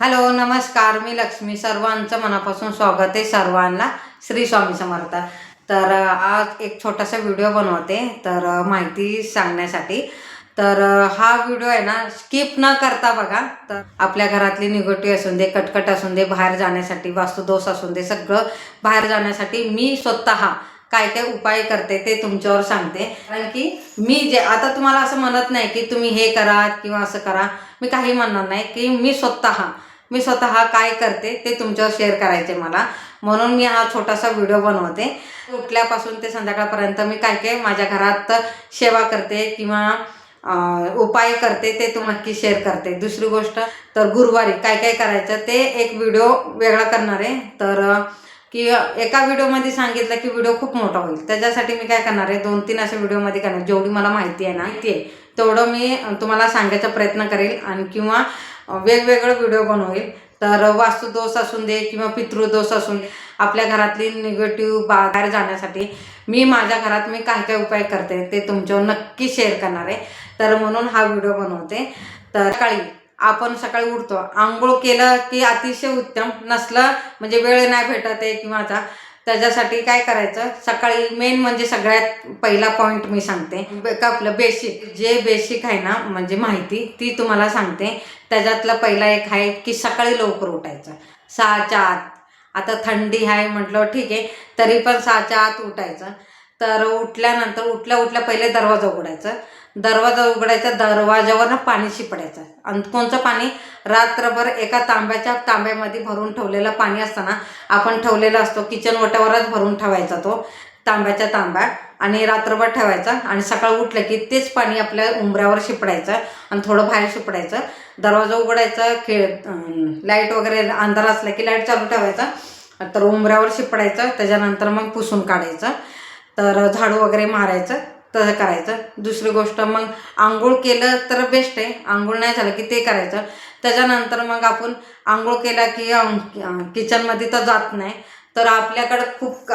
Hello नमस्कार मी लक्ष्मी. सर्वांचं मनापासून स्वागत आहे सर्वांना. श्री स्वामी समर्थ. तर आज एक छोटासा व्हिडिओ बनवते. तर माहिती सांगण्यासाठी. तर हा व्हिडिओ आहे ना स्किप न करता बघा. तर आपल्या घरातली निगोटी असून दे कटकट असून दे बाहेर जाण्यासाठी वास्तुदोष असून दे सगळं बाहेर जाण्यासाठी मी स्वतः काय काय उपाय करते ते तुमच्यावर सांगते. कारण की मी जे आता तुम्हाला असं म्हणत नाही की तुम्ही हे करा किंवा असं करा. मी काही म्हणणार नाही की मी स्वतः मी स्वतः काय करते ते तुमच्यावर शेअर करायचे मला. म्हणून मी हा छोटासा व्हिडिओ बनवते. उठल्यापासून ते संध्याकाळपर्यंत मी काय काय माझ्या घरात सेवा करते किंवा उपाय करते ते तू नक्की शेअर करते. दुसरी गोष्ट तर गुरुवारी काय काय करायचं ते एक व्हिडिओ वेगळा करणार आहे. तर की एका व्हिडिओमध्ये सांगितलं की व्हिडिओ खूप मोठा होईल. त्याच्यासाठी मी काय करणार आहे दोन तीन अशा व्हिडिओमध्ये करणार. जेवढी मला माहिती आहे ना ती आहे तेवढं मी तुम्हाला सांगायचा प्रयत्न करेल. आणि किंवा वेगवेगळं व्हिडिओ बनवेल. तर वास्तुदोष असून दे किंवा पितृदोष असून दे आपल्या घरातली निगेटिव्ह बाहेर जाण्यासाठी मी माझ्या घरात मी काय काय उपाय करते ते तुमच्यावर नक्की शेअर करणार आहे. तर म्हणून हा व्हिडिओ बनवते. तर सकाळी आपण सकाळी उठतो आंघोळ केलं की अतिशय उत्तम नसलं म्हणजे वेळ नाही भेटत आहे किंवा आता त्याच्यासाठी काय करायचं? सकाळी मेन म्हणजे सगळ्यात पहिला पॉईंट मी सांगते. का आपलं बेसिक जे बेसिक आहे ना म्हणजे माहिती ती तुम्हाला सांगते. त्याच्यातला पहिला एक आहे की सकाळी लवकर उठायचं. सहाच्या आत. आता थंडी आहे म्हटलं ठीक आहे तरी पण सहाच्या आत उठायचं. तर उठल्यानंतर उठल्या उठल्या पहिले दरवाजा उघडायचा. दरवाजा उघडायचा दरवाजावर ना पाणी शिपडायचं. आणि कोणचं पाणी? रात्रभर एका तांब्याच्या तांब्यामध्ये भरून ठेवलेलं पाणी असताना आपण ठेवलेला असतो किचन वटावरच भरून ठेवायचा तो तांब्याच्या तांब्या आणि रात्रभर ठेवायचा. आणि सकाळ उठलं की तेच पाणी आपल्या उंबऱ्यावर शिपडायचं आणि थोडं बाहेर शिपडायचं. दरवाजा उघडायचा खेळ लाइट वगैरे अंधार असला की लाइट चालू ठेवायचा. तर उंबऱ्यावर शिपडायचं त्याच्यानंतर मग पुसून काढायचं. तर झाडू वगैरे मारायचं. तसं करायचं. दुसरी गोष्ट मग आंघोळ केलं तर बेस्ट आहे. आंघोळ नाही झालं की ते करायचं. त्याच्यानंतर मग आपण आंघोळ केला की किचनमध्ये तर जात नाही. तर आपल्याकडं खूप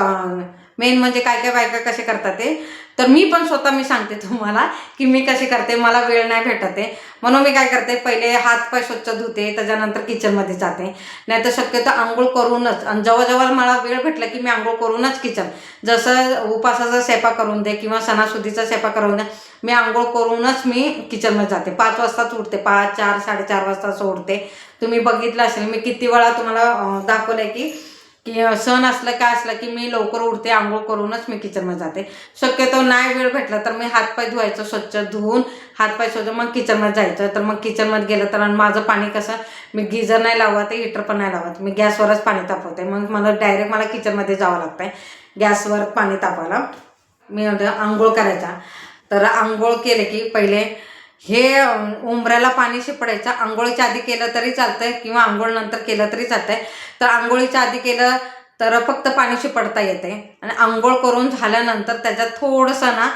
मेन म्हणजे काय काय बायका कसे करतात ते? तर मी पण स्वतः मी सांगते तुम्हाला की मी कशी करते मला वेळ नाही भेटत आहे. म्हणून मी काय करते पहिले हात पाय स्वच्छ धुते त्याच्यानंतर किचनमध्ये जाते. नाही तर शक्यतो आंघोळ करूनच आणि जेव्हा मला वेळ भेटला की मी आंघोळ करूनच किचन जसं उपासाचा स्वयंपाक करून दे किंवा सणासुदीचा स्वयंपाक करून दे मी आंघोळ करूनच मी किचनमध्ये जाते. पाच वाजताच उठते पाच चार साडेचार वाजता सोडते तुम्ही बघितलं असेल मी किती वेळा तुम्हाला दाखवलं आहे की की सण असलं काय असलं की मी लवकर उठते आंघोळ करूनच मी किचनमध्ये जाते. शक्यतो नाही वेळ भेटला तर मी हातपाय धुवायचं स्वच्छ धुवून हातपाय स्वच्छ मग किचनमध्ये जायचं. तर मग किचनमध्ये गेलं तर आणि माझं पाणी कसं मी गिझर नाही लावत हिटर पण नाही लावत. मी गॅसवरच पाणी तापवते. मग मला डायरेक्ट मला किचनमध्ये जावं लागतं आहे गॅसवर पाणी तापवायला मी आंघोळ करायचा. तर आंघोळ केले की पहिले हे उंबऱ्याला पाणी शिपडायचं. आंघोळीच्या आधी केलं तरी चालतंय किंवा आंघोळ नंतर केलं तरी चालतंय. तर आंघोळीच्या आधी केलं तर फक्त पाणी शिपडता येते आणि आंघोळ करून झाल्यानंतर त्याच्यात थोडंसं ना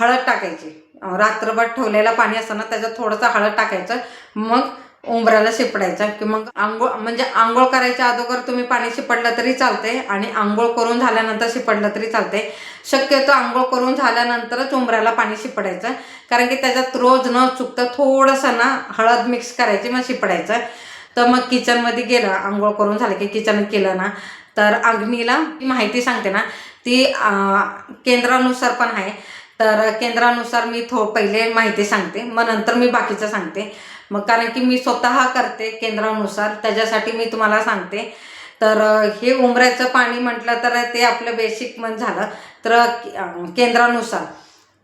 हळद टाकायची. रात्रभर ठेवलेलं पाणी असताना त्याच्यात थोडंसं हळद टाकायचं. मग उंबऱ्याला शिपडायचा की मग आंघोळ म्हणजे आंघोळ करायच्या अगोदर तुम्ही पाणी शिपडलं तरी चालते आणि आंघोळ करून झाल्यानंतर शिपडलं तरी चालते शक्यतो आंघोळ करून झाल्यानंतरच उंबऱ्याला पाणी शिपडायचं. कारण की त्याच्यात रोज न चुकता थोडंसं ना हळद मिक्स करायची मग शिपडायचं. तर मग किचनमध्ये गेलं आंघोळ करून झालं की किचन केलं ना. तर अग्नीला माहिती सांगते ना. ती केंद्रानुसार पण आहे. तर केंद्रानुसार मी थो पहिले माहिती सांगते. मग नंतर मी बाकीचं सांगते. मग कारण की मी स्वतः करते केंद्रानुसार त्याच्यासाठी मी तुम्हाला सांगते. तर हे उंबऱ्याचं पाणी म्हटलं तर ते आपलं बेसिक मन झालं. तर केंद्रानुसार.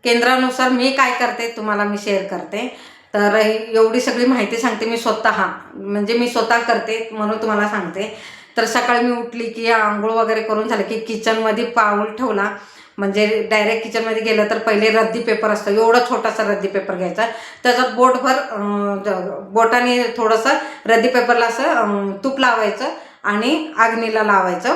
केंद्रानुसार मी काय करते तुम्हाला मी शेअर करते. तर एवढी सगळी माहिती सांगते मी स्वतः. म्हणजे मी स्वतः करते म्हणून तुम्हाला सांगते. तर सकाळी मी उठली की आंघोळ वगैरे करून झालं की किचनमध्ये पाऊल ठेवला. म्हणजे डायरेक्ट किचनमध्ये गेलं तर पहिले रद्दी पेपर असतं. एवढा छोटासा रद्दी पेपर घ्यायचा. त्याच्यात बोटभर बोटाने थोडंसं रद्दी पेपरला असं तूप लावायचं आणि आग्नीला लावायचं.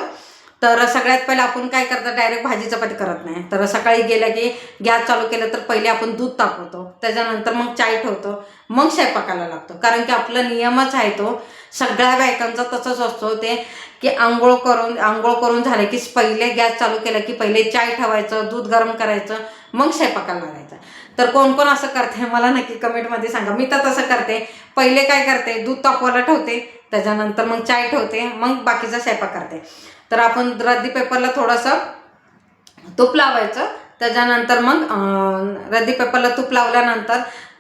तर सगळ्यात पहिले आपण काय करतो डायरेक्ट भाजी चपाती करत नाही. तर सकाळी गेलं की गॅस चालू केलं तर पहिले आपण दूध तापवतो. त्याच्यानंतर मग चाय ठेवतो. मग स्वयंपाकाला लागतो. कारण की आपला नियमच आहे तो. सगळ्या बायकांचा तसंच असतो ते की आंघोळ करून आंघोळ करून झालं की पहिले गॅस चालू केला की पहिले चाय ठेवायचं दूध गरम करायचं मग स्वयंपाकाला लागायचं. तर कोण कोण असं करते? मला नक्की कमेंटमध्ये सांगा. मी तर तसं करते. पहिले काय करते? दूध तापवायला ठेवते. त्याच्यानंतर मग चाय ठेवते. मग बाकीचा स्वयंपाक करते. तर आपण रद्दी पेपरला थोडंसं तूप लावायचं. त्याच्यानंतर मग रद्दी पेपरला तूप लावल्यानंतर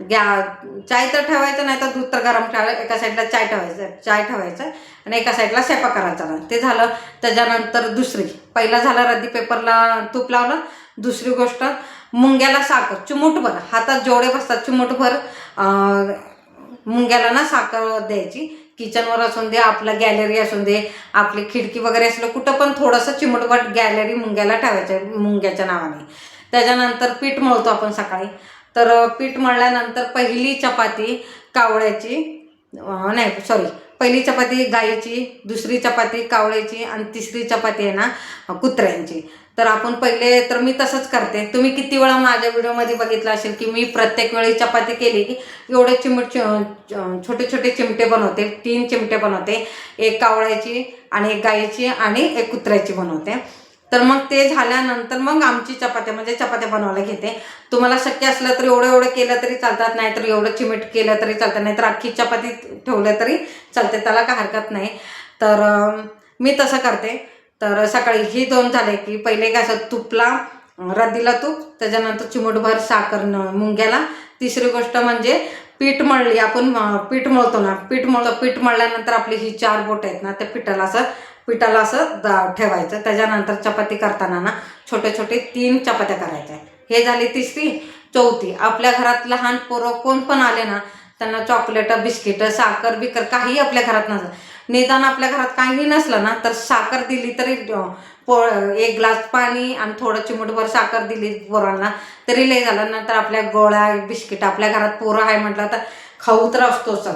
गॅ चाय तर ठेवायचं नाही तर दूध तर गरम ठेवायचं एका साईडला चाय ठेवायचं चाय ठेवायचं आणि एका साईडला सेपा करायचा. ना ते झालं. त्याच्यानंतर दुसरी पहिला झालं रद्दी पेपरला तूप लावलं. दुसरी गोष्ट मुंग्याला साखर चिमूटभर हातात जेवढे बसतात चिमूटभर मुंग्याला ना साखर द्यायची. किचनवर असून दे आपलं गॅलरी असून दे आपली खिडकी वगैरे असलं कुठं पण थोडंसं चिमटभट गॅलरी मुंग्याला ठेवायचं मुंग्याच्या नावाने. त्याच्यानंतर पीठ मळतो आपण सकाळी. तर पीठ मळल्यानंतर पहिली चपाती कावळ्याची नाही सॉरी पहिली चपाती गाईची दुसरी चपाती कावळ्याची आणि तिसरी चपाती आहे ना कुत्र्यांची. तर आपण पहिले तर मी तसंच करते. तुम्ही किती वेळा माझ्या व्हिडिओमध्ये बघितलं असेल की मी प्रत्येक वेळी चपाती केली. की एवढे चिमट छोटे छोटे चिमटे बनवते. तीन चिमटे बनवते. एक कावळ्याची आणि एक गाईची आणि एक कुत्र्याची बनवते. तर मग ते झाल्यानंतर मग आमची चपात्या म्हणजे चपात्या बनवायला घेते. तुम्हाला शक्य असलं तर एवढं एवढं केलं तरी चालतात. नाहीतर एवढं चिमीट केलं तरी चालतं. नाहीतर अख्खी चपाती ठेवलं तरी चालते. त्याला काय हरकत नाही. तर मी तसं करते. तर सकाळी ही दोन झाले की पहिले काय असं तुपला रद्दीला तूप त्याच्यानंतर चिमूटभर साखर न- मुंग्याला. तिसरी गोष्ट म्हणजे पीठ मळली आपण पीठ मळतो ना पीठ मळतो पीठ मळल्यानंतर आपली ही चार बोट आहेत ना त्या पिठाला असं पिठाला असं दा ठेवायचं. त्याच्यानंतर चपाती करताना ना छोटे छोटे तीन चपात्या करायच्या. हे झाली तिसरी चौथी. आपल्या घरात लहान पोरं कोण पण आले ना त्यांना चॉकलेट बिस्किट साखर बिकर काही आपल्या घरात नसतं. निदान आपल्या घरात काही नसलं ना तर साखर दिली तरी पो एक ग्लास पाणी आणि थोडं चिमटभर साखर दिली पोरांना तरी लय झालं. नंतर आपल्या गोळ्या बिस्किट आपल्या घरात पोरं आहे म्हटलं तर खाऊ तर असतोच.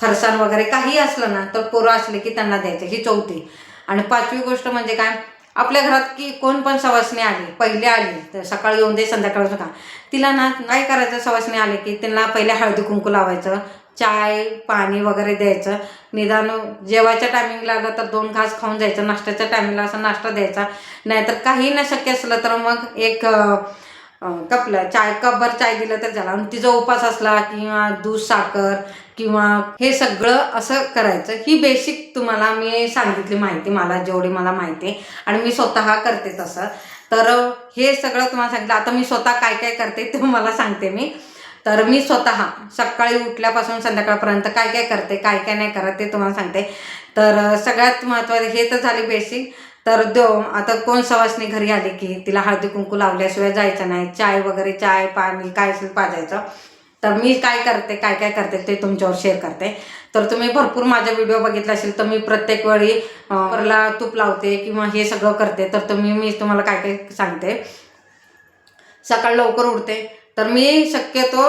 फरसाण वगैरे काही असलं ना तर पोरं असले की त्यांना द्यायचे. ही चौथी. आणि पाचवी गोष्ट म्हणजे काय? आपल्या घरात की कोण पण सवासणी आली पहिले आली तर सकाळी येऊन दे संध्याकाळी का तिला ना काय करायचं सवासणी आले की त्यांना पहिले हळदी कुंकू लावायचं चाय पाणी वगैरे द्यायचं. निदान जेवायच्या टायमिंगला आलं तर दोन घास खाऊन जायचं नाश्त्याच्या टायमिंगला असं नाश्ता द्यायचा. नाहीतर काही न शक्य असलं तर मग एक कपला चाय कपभर चाय दिलं तर झालं. आणि तिचा उपास असला किंवा दूध साखर किंवा हे सगळं असं करायचं. ही बेसिक तुम्हाला मी सांगितली माहिती मला जेवढी मला माहिती आणि मी स्वतः करते तसं. तर हे सगळं तुम्हाला सांगितलं. आता मी स्वतः काय काय करते ते मला सांगते मी. तर मी स्वतः सकाळी उठल्यापासून संध्याकाळपर्यंत काय काय करते काय काय नाही करत ते तुम्हाला सांगते. तर सगळ्यात महत्त्वाचे हे तर झाली बेसिक. तर दो आता कोण सवासनी घरी आली की तिला हळदी कुंकू लावल्याशिवाय जायचं नाही. चाय वगैरे चाय पाणी काय असेल पाजायचं. तर मी काय करते काय काय करते ते तुमच्यावर शेअर करते. तर तुम्ही भरपूर माझा व्हिडिओ बघितला असेल तर मी प्रत्येक वेळी परला तूप लावते किंवा हे सगळं करते. तर तुम्ही मी तुम्हाला काय काय सांगते. सकाळ लवकर उठते. तर मी शक्यतो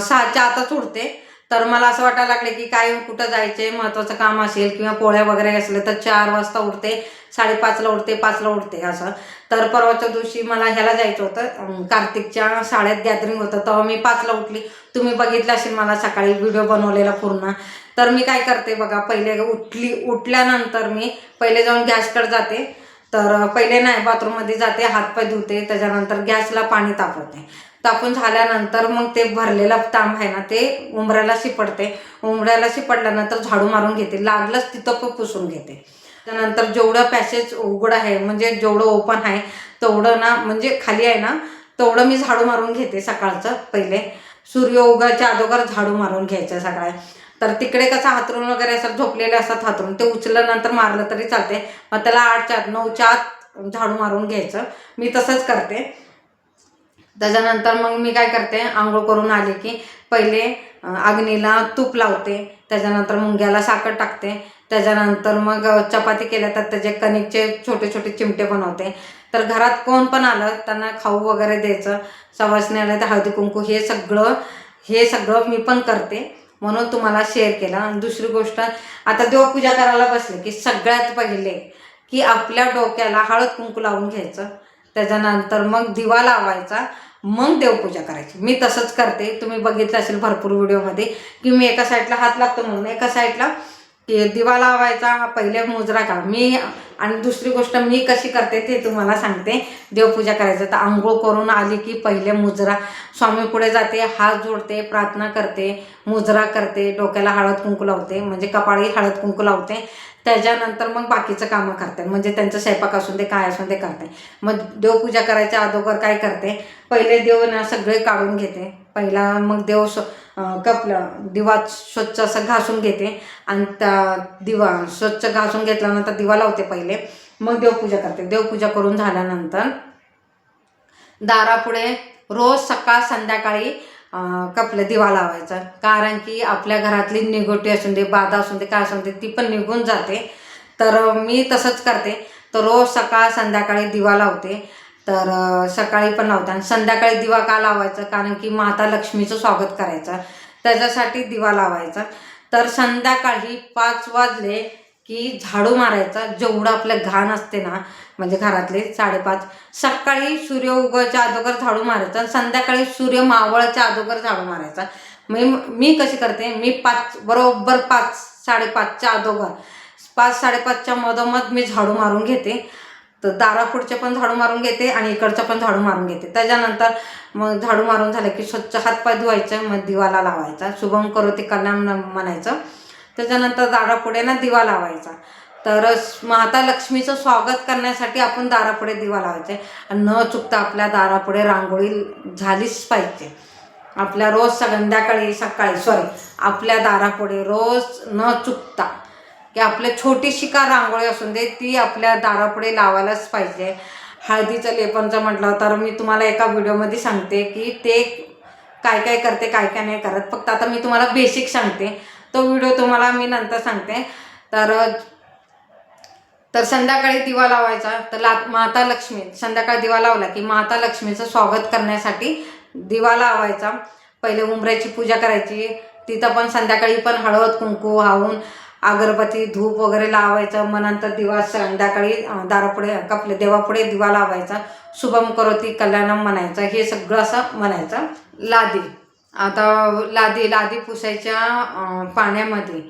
सहाच्या आताच उठते तर मला असं वाटायला लागले की काय कुठं जायचे महत्त्वाचं काम असेल किंवा पोळ्या वगैरे असले तर चार वाजता उठते साडेपाचला उठते पाचला उठते असं. तर परवाच्या दिवशी मला ह्याला जायचं होतं कार्तिकच्या शाळेत गॅदरिंग होतं तेव्हा मी पाचला उठली. तुम्ही बघितलं असेल मला सकाळी व्हिडिओ बनवलेला पूर्ण. तर मी काय करते बघा पहिले उठली उठल्यानंतर मी पहिले जाऊन गॅसकडे जाते. तर पहिले नाही बाथरूममध्ये जाते हातपाय धुते त्याच्यानंतर गॅसला पाणी तापवते. तापून झाल्यानंतर मग ते भरलेलं तांब आहे ना ते उंबऱ्याला शिपडते उंबऱ्याला शिपडल्यानंतर झाडू मारून घेते. लागलंच तिथं पण पुसून घेते. त्यानंतर जेवढं पॅसेज उघड आहे म्हणजे जेवढं ओपन आहे तेवढं ना म्हणजे खाली आहे ना तेवढं मी झाडू मारून घेते सकाळचं पहिले. सूर्य उगाच्या अगोदर झाडू मारून घ्यायचं सकाळी तर तिकडे कसं हातरून वगैरे असं झोपलेले असतात हातरून. ते उचलल्यानंतर मारलं तरी चालते. मग त्याला आठच्या आत नऊच्या आत झाडू मारून घ्यायचं. मी तसंच करते. त्याच्यानंतर मग मी काय करते आंघोळ करून आले की पहिले अग्नीला तूप लावते त्याच्यानंतर मुंग्याला साखर टाकते त्याच्यानंतर मग चपाती केल्या तर त्याचे कणिकचे छोटे छोटे चिमटे बनवते. तर घरात कोण पण आलं त्यांना खाऊ वगैरे द्यायचं सवासणी आलं तर हळदी कुंकू हे सगळं हे सगळं मी पण करते. म्हणून तुम्हाला शेअर केला. आणि दुसरी गोष्ट आता देवपूजा करायला बसले की सगळ्यात पहिले की आपल्या डोक्याला हळद कुंकू लावून घ्यायचं. त्याच्यानंतर मग दिवा लावायचा. मग देवपूजा करायची. मी तसंच करते. तुम्ही बघितलं असेल भरपूर व्हिडिओमध्ये की मी एका साईडला हात लागतो म्हणून एका साईडला की दिवा लावायचा पहिले मुजरा का मी आणि दुसरी गोष्ट मी कशी करते ते तुम्हाला सांगते. देवपूजा करायचं तर आंघोळ करून आली की पहिले मुजरा. स्वामी पुढे जाते हात जोडते प्रार्थना करते मुजरा करते डोक्याला हळद कुंकू लावते. म्हणजे कपाळी हळद कुंकू लावते. त्याच्यानंतर मग बाकीचं कामं करते. म्हणजे त्यांचं स्वयंपाक असून ते काय असून ते करते. मग देवपूजा करायच्या अगोदर काय करते? पहिले देव ना सगळे काढून घेते. पहिला मग देव स्व कपलं दिवा स्वच्छ असं घासून घेते. आणि त्या दिवा स्वच्छ घासून घेतल्यानंतर दिवा लावते पहिले. मग देवपूजा करते. देवपूजा करून झाल्यानंतर दारापुढे रोज सकाळ संध्याकाळी कपला दिवा लावायचा. कारण की आपल्या घरातली निगोटी असून दे बाधा असून दे काय असून दे ती पण निघून जाते. तर मी तसंच करते. तर रोज सकाळ संध्याकाळी दिवा लावते. तर सकाळी पण लावते. आणि संध्याकाळी दिवा का लावायचा? कारण की माता लक्ष्मीचं स्वागत करायचं. त्याच्यासाठी दिवा लावायचा. तर संध्याकाळी पाच वाजले की झाडू मारायचा जेवढं आपलं घाण असते ना म्हणजे घरातले साडेपाच सकाळी सूर्य उगवायच्या अगोदर झाडू मारायचा आणि संध्याकाळी सूर्य मावळाच्या अगोदर झाडू मारायचा. मी मी कशी करते? मी पाच बरोबर पाच साडेपाचच्या अगोदर पाच साडेपाचच्या मधोमध मी झाडू मारून घेते. तर दारापुढचे पण झाडू मारून घेते आणि इकडचं पण झाडू मारून घेते. त्याच्यानंतर मग झाडू मारून झालं की स्वच्छ हातपाय धुवायचं मग दिवाला लावायचा. शुभम करोती कल्याण म्हणायचं त्याच्यानंतर दारापुढे ना दिवा लावायचा. तर माता लक्ष्मीचं स्वागत करण्यासाठी आपण दारापुढे दिवा लावायचे. आणि न चुकता आपल्या दारापुढे रांगोळी झालीच पाहिजे. आपल्या रोज संध्याकाळी सकाळी सॉरी आपल्या दारापुढे रोज न चुकता. की आपल्या छोटीशी का रांगोळी असून दे ती आपल्या दारापुढे लावायलाच पाहिजे. हळदीचं लेपनचं म्हटलं तर मी तुम्हाला एका व्हिडिओमध्ये सांगते की ते काय काय करते काय काय नाही करत. फक्त आता मी तुम्हाला बेसिक सांगते. तो व्हिडिओ तुम्हाला मी नंतर सांगते. तर तर संध्याकाळी दिवा लावायचा. तर ला माता लक्ष्मी संध्याकाळी दिवा लावला की माता लक्ष्मीचं स्वागत करण्यासाठी दिवा लावायचा. पहिले उंबऱ्याची पूजा करायची. तिथं पण संध्याकाळी पण हळद कुंकू वाहून अगरबत्ती धूप वगैरे लावायचं. मग नंतर दिवा संध्याकाळी दारापुढे कपले देवापुढे दिवा लावायचा. शुभम करोती कल्याणम म्हणायचं. हे सगळं असं म्हणायचं. लादी. आता लादी लादी पुसायच्या पाण्यामध्ये.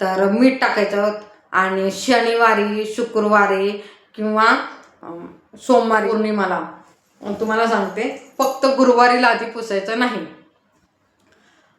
तर मीठ टाकायचं आणि शनिवारी शुक्रवारी किंवा सोमवारी पौर्णिमाला. तुम्हाला सांगते फक्त गुरुवारी लादी पुसायचं नाही.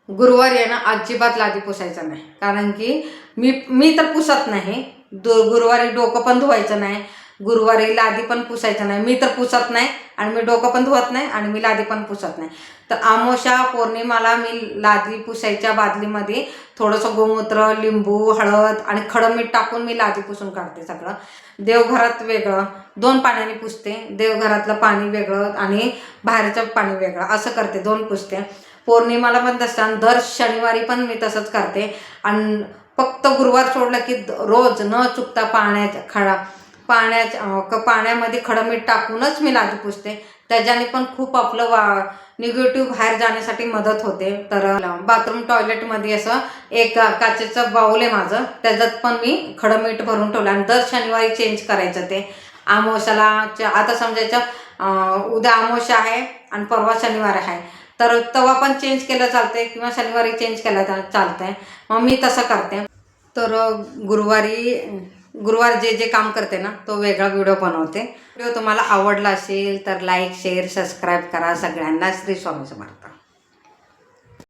गुरुवारी आहे ना अजिबात लादी पुसायचं नाही. कारण की मी मी तर पुसत नाही. दु गुरुवारी डोकं पण धुवायचं नाही. गुरुवारी लादी पण पुसायचं नाही. मी तर पुसत नाही आणि मी डोकं पण धुवत नाही आणि मी लादी पण पुसत नाही. तर आमोशा पौर्णिमाला मी लादी पुसायच्या बादलीमध्ये थोडंसं गोमूत्र लिंबू हळद आणि खडं मीठ टाकून मी लादी पुसून काढते सगळं. देवघरात वेगळं. दोन पाण्याने पुसते. देवघरातलं पाणी वेगळं आणि बाहेरचं पाणी वेगळं. असं करते. दोन पुसते. पौर्णिमाला पण तसं आणि दर शनिवारी पण मी तसंच करते. आणि फक्त गुरुवार सोडलं की द- रोज न चुकता पाण्याच्या खडा पाण्याच्या क- पाण्यामध्ये खडं मीठ टाकूनच मी लादी पुसते. त्याच्याने पण खूप आपलं वा निगेटिव्ह बाहेर जाण्यासाठी मदत होते. तर बाथरूम टॉयलेटमध्ये असं एक काचेचं बाऊल आहे माझं. त्याच्यात पण मी खडं मीठ भरून ठेवलं आणि दर शनिवारी चेंज करायचं ते. आमोशाला च- आता समजायचं उद्या आमोशा आहे आणि परवा शनिवार आहे. तर तेव्हा पण चेंज केलं चालतंय किंवा शनिवारी चेंज केलं चालतंय. मग मी तसं करते. तर गुरुवारी गुरुवार जे जे काम करते ना तो वेगळा व्हिडिओ बनवते. व्हिडिओ तुम्हाला आवडला असेल तर लाईक शेअर सबस्क्राईब करा. सगळ्यांना श्री स्वामी समर्थ.